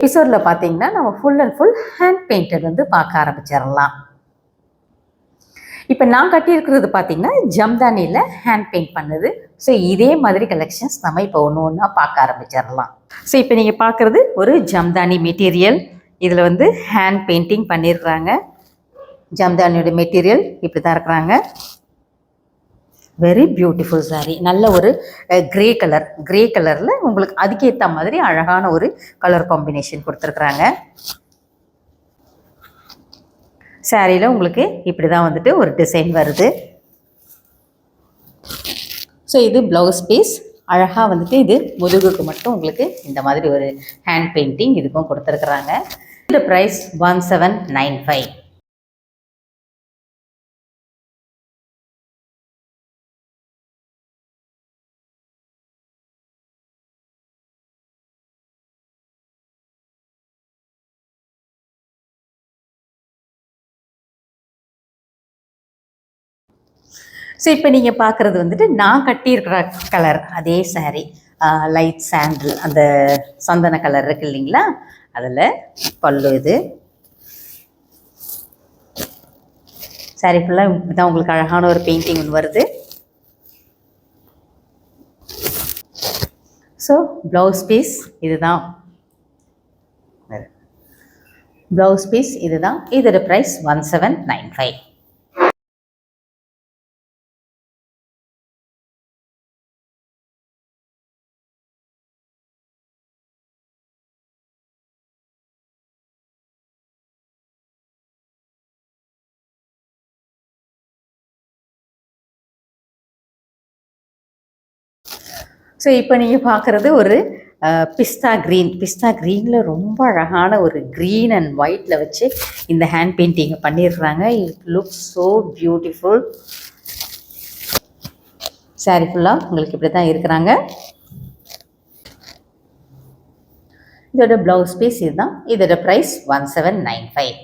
எபிசோடில் பார்த்தீங்கன்னா நம்ம full and full hand painted வந்து பார்க்க ஆரம்பிச்சிடலாம். இப்போ நான் கட்டியிருக்கிறது பார்த்தீங்கன்னா ஜம்தானியில் ஹேண்ட் பெயிண்ட் பண்ணுது. ஸோ இதே மாதிரி கலெக்ஷன்ஸ் நம்ம இப்போ ஒன்று ஒன்றா பார்க்க ஆரம்பிச்சிடலாம். ஸோ இப்போ நீங்கள் பார்க்குறது ஒரு ஜம்தானி மெட்டீரியல் இதில் வந்து ஹேண்ட் பெயிண்டிங் பண்ணியிருக்கிறாங்க ஜம்தானியோட மெட்டீரியல் இப்படி தான் இருக்கிறாங்க. Very beautiful saree. நல்ல ஒரு கிரே கலர் கிரே கலரில் உங்களுக்கு அதுக்கேற்ற மாதிரி அழகான ஒரு கலர் காம்பினேஷன் கொடுத்துருக்குறாங்க. சாரியில் உங்களுக்கு இப்படி தான் வந்துட்டு ஒரு டிசைன் வருது. ஸோ இது ப்ளவுஸ் பீஸ் அழகாக வந்துட்டு இது முதுகுக்கு மட்டும் உங்களுக்கு இந்த மாதிரி ஒரு ஹேண்ட் பெயிண்டிங் இதுக்கும் கொடுத்துருக்குறாங்க. இந்த price one seven nine five so இப்போ நீங்கள் பார்க்குறது வந்துட்டு நான் கட்டியிருக்கிற கலர் அதே saree லைட் சாண்டில் அந்த சந்தன கலர் இருக்கு இல்லைங்களா? அதில் பல்லு இது. Saree ஃபுல்லாக இப்படி தான் உங்களுக்கு அழகான ஒரு பெயிண்டிங் ஒன்று வருது. ஸோ ப்ளவுஸ் பீஸ் இதுதான். ப்ளவுஸ் பீஸ் இதுதான். இதோட price one seven nine five so இப்போ நீங்கள் பார்க்குறது ஒரு பிஸ்தா க்ரீன் பிஸ்தா க்ரீனில் ரொம்ப அழகான ஒரு க்ரீன் அண்ட் ஒயிட்டில் வச்சு இந்த ஹேண்ட் பெயிண்டிங்கை பண்ணியிருக்கிறாங்க it look so beautiful sari ஃபுல்லாக உங்களுக்கு இப்படி தான் இருக்கிறாங்க. இதோட ப்ளவுஸ் பீஸ் இதுதான். இதோட price one seven nine five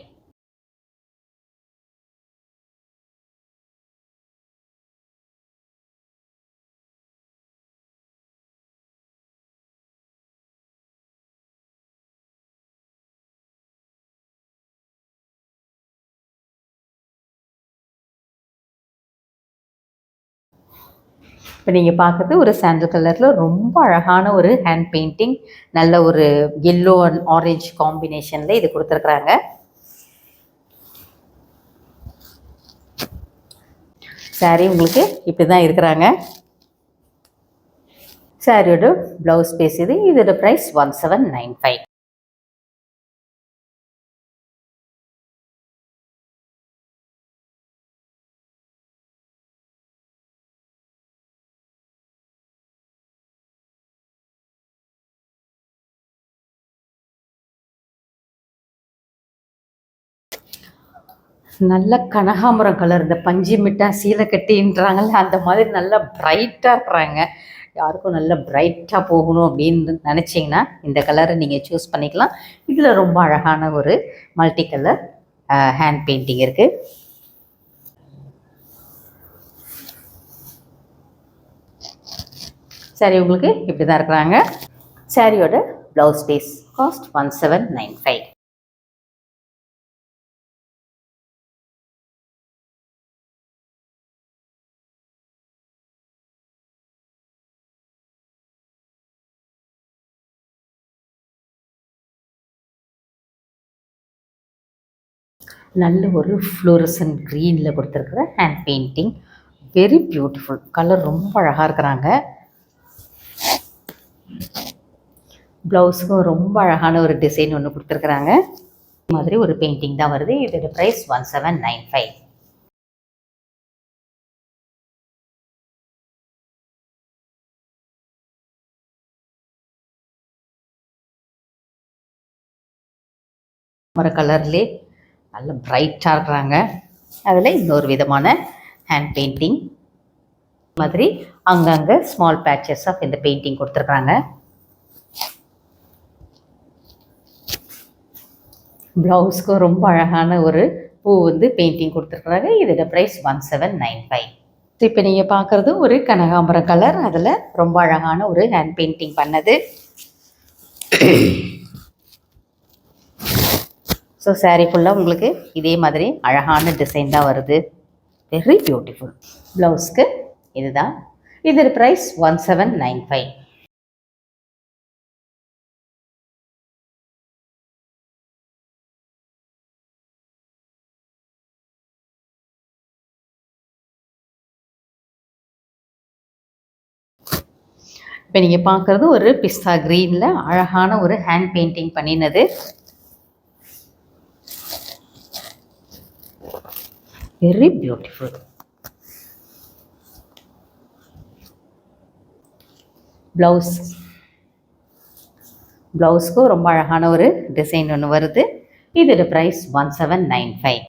இப்போ நீங்கள் பார்க்குறது ஒரு சாண்டல் கலரில் ரொம்ப அழகான ஒரு ஹேண்ட் பெயிண்டிங் நல்ல ஒரு எல்லோ அண்ட் ஆரஞ்சு காம்பினேஷனில் இது கொடுத்துருக்குறாங்க. சாரி உங்களுக்கு இப்படி தான் இருக்கிறாங்க சாரியோட ப்ளவுஸ் பீஸ் இது இதோட price one seven nine five நல்ல கனகாம்பரம் கலர் இந்த பஞ்சு மிட்டாய் சீலை கட்டின்றாங்கல்ல அந்த மாதிரி நல்லா பிரைட்டாக இருக்கிறாங்க. யாருக்கும் நல்ல பிரைட்டாக போகணும் அப்படின்னு நினச்சிங்கன்னா இந்த கலரை நீங்கள் சூஸ் பண்ணிக்கலாம். இதில் ரொம்ப அழகான ஒரு மல்டி கலர் ஹேண்ட் பெயிண்டிங் இருக்குது சரி உங்களுக்கு இப்படி தான் இருக்கிறாங்க. சாரியோட blouse piece cost one seven nine five நல்ல ஒரு ஃப்ளோரசன் க்ரீனில் கொடுத்துருக்குற hand painting very beautiful colour ரொம்ப அழகாக இருக்கிறாங்க. ப்ளவுஸுக்கும் ரொம்ப அழகான ஒரு டிசைன் ஒன்று கொடுத்துருக்குறாங்க. மாதிரி ஒரு பெயிண்டிங் தான் வருது. இதோட price one seven nine five மர கலர்லேயே நல்ல பிரைட்டாக இருக்கிறாங்க. அதில் இன்னொரு விதமான ஹேண்ட் பெயிண்டிங் மாதிரி அங்கங்கே ஸ்மால் பேச்சஸ் ஆஃப் இந்த பெயிண்டிங் கொடுத்துருக்குறாங்க. ப்ளவுஸ்க்கும் ரொம்ப அழகான ஒரு பூ வந்து பெயிண்டிங் கொடுத்துருக்குறாங்க. இதோட price one seven nine five இப்போ நீங்கள் பார்க்குறது ஒரு கனகாம்பரம் கலர் அதில் ரொம்ப அழகான ஒரு ஹேண்ட் பெயிண்டிங் பண்ணது. ஸோ saree ஃபுல்லாக உங்களுக்கு இதே மாதிரி அழகான டிசைன் தான் வருது. வெரி பியூட்டிஃபுல் ப்ளவுஸ்க்கு இதுதான். இதோட price one seven nine five இப்போ நீங்கள் பார்க்குறது ஒரு பிஸ்தா க்ரீனில் அழகான ஒரு ஹேண்ட் பெயிண்டிங் பண்ணினது. வெரி பியூட்டிஃபுல் ப்ளவுஸ் ப்ளவுஸ்க்கும் ரொம்ப அழகான ஒரு டிசைன் ஒன்று வருது. இதோட price one seven nine five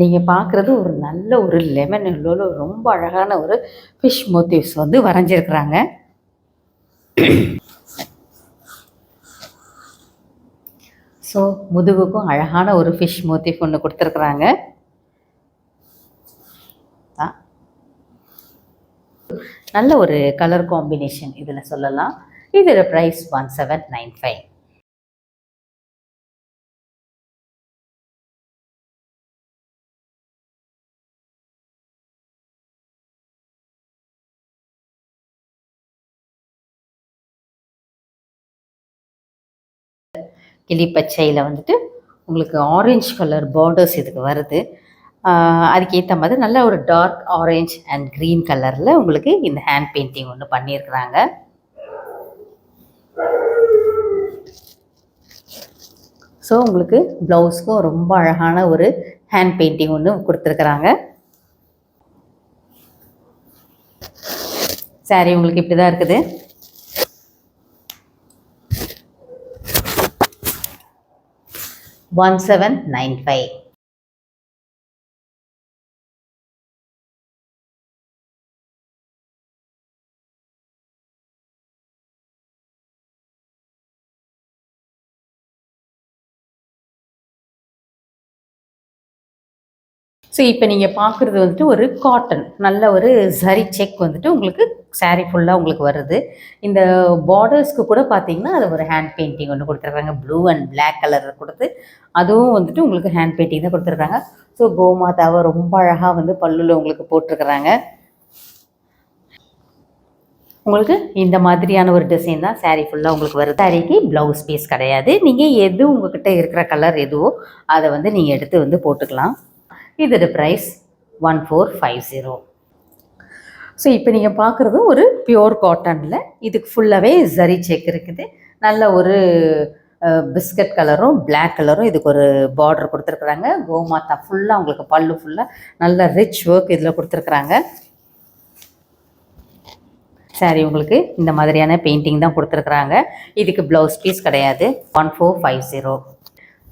நீங்கள் பார்க்குறது ஒரு நல்ல ஒரு லெமன் எல்லோவில் ரொம்ப அழகான ஒரு ஃபிஷ் மோட்டிவ்ஸ் வந்து வரைஞ்சிருக்கிறாங்க. ஸோ முதுகுக்கும் அழகான ஒரு ஃபிஷ் மோட்டிவ் ஒன்று கொடுத்துருக்குறாங்க. நல்ல ஒரு கலர் காம்பினேஷன் இதில் சொல்லலாம். இதில் price one seven nine five கிளி பச்சையில் வந்துட்டு உங்களுக்கு ஆரஞ்சு கலர் பார்டர்ஸ் இதுக்கு வருது. அதுக்கேற்ற மாதிரி நல்ல ஒரு டார்க் ஆரஞ்ச் அண்ட் க்ரீன் கலரில் உங்களுக்கு இந்த ஹேண்ட் பெயிண்டிங் ஒன்று பண்ணியிருக்கிறாங்க. ஸோ உங்களுக்கு ப்ளவுஸ்க்கும் ரொம்ப அழகான ஒரு ஹேண்ட் பெயிண்டிங் ஒன்று கொடுத்துருக்குறாங்க. சாரி உங்களுக்கு இப்படி தான் இருக்குது. One seven nine five so இப்போ நீங்கள் பார்க்குறது வந்துட்டு ஒரு காட்டன் நல்ல ஒரு சரி செக் வந்துட்டு உங்களுக்கு சாரீ ஃபுல்லாக உங்களுக்கு வருது. இந்த பார்டர்ஸ்க்கு கூட பார்த்தீங்கன்னா அது ஒரு ஹேண்ட் பெயிண்டிங் ஒன்று கொடுத்துருக்காங்க. ப்ளூ அண்ட் பிளாக் கலர் கொடுத்து அதுவும் வந்துட்டு உங்களுக்கு ஹேண்ட் பெயிண்டிங் தான் கொடுத்துருக்காங்க. ஸோ கோமாதாவை ரொம்ப அழகாக வந்து பல்லுல உங்களுக்கு போட்டிருக்கிறாங்க. உங்களுக்கு இந்த மாதிரியான ஒரு டிசைன் தான் சாரீ ஃபுல்லாக உங்களுக்கு வருது. சாரீக்கு ப்ளவுஸ் பீஸ் கிடையாது. நீங்கள் எது உங்ககிட்ட இருக்கிற கலர் எதுவோ அதை வந்து நீங்கள் எடுத்து வந்து போட்டுக்கலாம். இதோட price one four five zero so இப்போ நீங்கள் பார்க்குறது ஒரு பியோர் காட்டனில் இதுக்கு ஃபுல்லாகவே ஜரி செக் இருக்குது. நல்ல ஒரு பிஸ்கட் கலரும் பிளாக் கலரும் இதுக்கு ஒரு பார்டர் கொடுத்துருக்குறாங்க. கோமாத்தா ஃபுல்லாக உங்களுக்கு பல்லு ஃபுல்லாக நல்ல ரிச் ஒர்க் இதில் கொடுத்துருக்குறாங்க. சாரி உங்களுக்கு இந்த மாதிரியான பெயிண்டிங் தான் கொடுத்துருக்குறாங்க. இதுக்கு ப்ளவுஸ் பீஸ் கிடையாது. One four five zero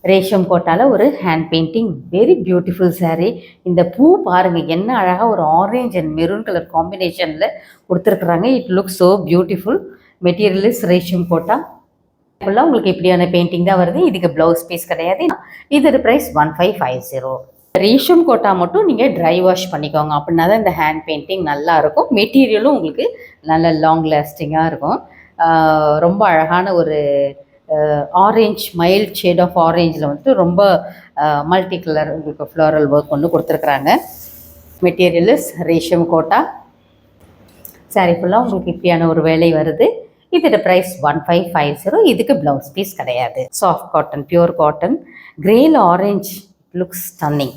resham kota ஒரு hand painting very beautiful sari இந்த பூ பாருங்கள் என்ன அழகாக ஒரு ஆரேஞ்ச் அண்ட் மெரூன் கலர் காம்பினேஷனில் கொடுத்துருக்குறாங்க. It look so beautiful material is resham kota ஃபுல்லாக உங்களுக்கு இப்படியான பெயிண்டிங் தான் வருது. இதுக்கு ப்ளவுஸ் பீஸ் கிடையாது. இதோட price one five five zero resham kota மட்டும் நீங்கள் ட்ரை வாஷ் பண்ணிக்கோங்க. அப்படின்னா தான் இந்த ஹேண்ட் பெயிண்டிங் நல்லா இருக்கும். மெட்டீரியலும் உங்களுக்கு நல்ல லாங் லாஸ்டிங்காக இருக்கும். ரொம்ப அழகான ஒரு ஆரஞ்ச் மைல்ட் ஷேட் ஆஃப் ஆரேஞ்சில் வந்துட்டு ரொம்ப மல்டி கலர் உங்களுக்கு ஃப்ளோரல் ஒர்க் ஒன்று கொடுத்துருக்குறாங்க. Material is racism kota sari ஃபுல்லாக உங்களுக்கு இப்படியான ஒரு வேலை வருது. இதோட price one five five zero இதுக்கு ப்ளவுஸ் பீஸ் கிடையாது. சாஃப்ட் காட்டன் பியூர் காட்டன் கிரேல ஆரஞ்ச் லுக்ஸ் ஸ்டன்னிங்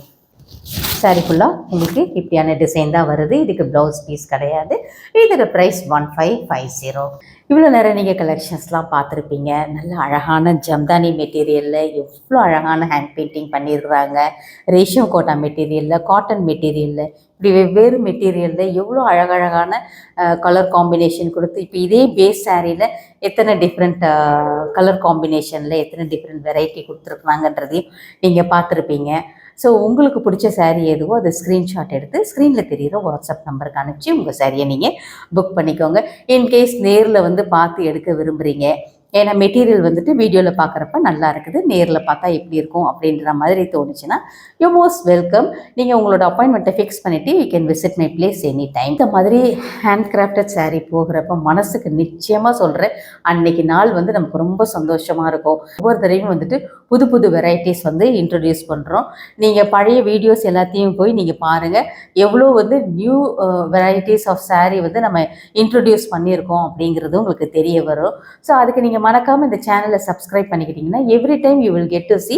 சாரி ஃபுல்லாக உங்களுக்கு இப்படியான டிசைன் தான் வருது. இதுக்கு ப்ளவுஸ் பீஸ் கிடையாது. இதோட price one five five zero இவ்வளோ நேரம் நீங்கள் கலெக்ஷன்ஸ்லாம் பார்த்துருப்பீங்க. நல்ல அழகான ஜம்தானி மெட்டீரியலில் எவ்வளோ அழகான ஹேண்ட் பெயிண்டிங் பண்ணியிருக்கிறாங்க ரேஷம் கோட்டா மெட்டீரியலில் காட்டன் மெட்டீரியலில் இப்படி வெவ்வேறு மெட்டீரியலில் எவ்வளோ அழகழகான கலர் காம்பினேஷன் கொடுத்து இப்போ இதே பேஸ் சாரியில் எத்தனை டிஃப்ரெண்ட் கலர் காம்பினேஷனில் எத்தனை டிஃப்ரெண்ட் வெரைட்டி கொடுத்துருக்குறாங்கன்றதையும் நீங்கள் பார்த்துருப்பீங்க. ஸோ உங்களுக்கு பிடிச்ச சாரீ எதுவோ அதை ஸ்க்ரீன்ஷாட் எடுத்து ஸ்க்ரீனில் தெரியிற வாட்ஸ்அப் நம்பருக்கு அனுப்பிச்சு உங்கள் சாரியை நீங்கள் புக் பண்ணிக்கோங்க. இன்கேஸ் நேரில் வந்து பார்த்து எடுக்க விரும்புகிறீங்க ஏன்னா மெட்டீரியல் வந்துட்டு வீடியோவில் பார்க்குறப்ப நல்லா இருக்குது நேரில் பார்த்தா எப்படி இருக்கும் அப்படின்ற மாதிரி தோணுச்சுன்னா யூ மோஸ்ட் வெல்கம் நீங்கள் உங்களோட அப்பாயின்மெண்ட்டை ஃபிக்ஸ் பண்ணிவிட்டு you can visit my place any time இந்த மாதிரி ஹேண்ட் கிராஃப்டட் சாரீ போகிறப்ப மனசுக்கு நிச்சயமாக சொல்கிறேன் அன்னைக்கு நாள் வந்து நமக்கு ரொம்ப சந்தோஷமாக இருக்கும். ஒவ்வொரு தடவையும் வந்துட்டு புது புது வெரைட்டிஸ் வந்து இன்ட்ரடியூஸ் பண்ணுறோம் நீங்கள் பழைய வீடியோஸ் எல்லாத்தையும் போய் நீங்கள் பாருங்கள் எவ்வளோ வந்து நியூ வெரைட்டிஸ் ஆஃப் சாரீ வந்து நம்ம இன்ட்ரடியூஸ் பண்ணியிருக்கோம் அப்படிங்கிறது உங்களுக்கு தெரிய வரும். ஸோ அதுக்கு நீங்கள் மறக்காமல் இந்த சேனலை subscribe பண்ணிக்கிட்டீங்கன்னா every time you will get to see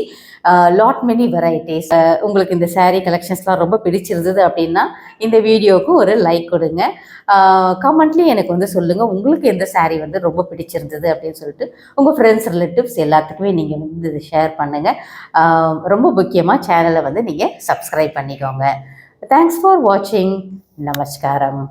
lot many varieties உங்களுக்கு இந்த சாரீ கலெக்ஷன்ஸ்லாம் ரொம்ப பிடிச்சிருந்தது அப்படின்னா இந்த வீடியோவுக்கு ஒரு லைக் கொடுங்க. Uh, கமெண்ட்லேயும் எனக்கு வந்து சொல்லுங்கள் உங்களுக்கு எந்த சாரீ வந்து ரொம்ப பிடிச்சிருந்தது அப்படின்னு சொல்லிட்டு உங்கள் ஃப்ரெண்ட்ஸ் ரிலேட்டிவ்ஸ் எல்லாத்துக்குமே நீங்கள் வந்து இதை ஷேர் பண்ணுங்கள் um, ரொம்ப முக்கியமாக சேனலை வந்து நீங்கள் சப்ஸ்கிரைப் பண்ணிக்கோங்க. தேங்க்ஸ் ஃபார் வாட்சிங் நமஸ்காரம்.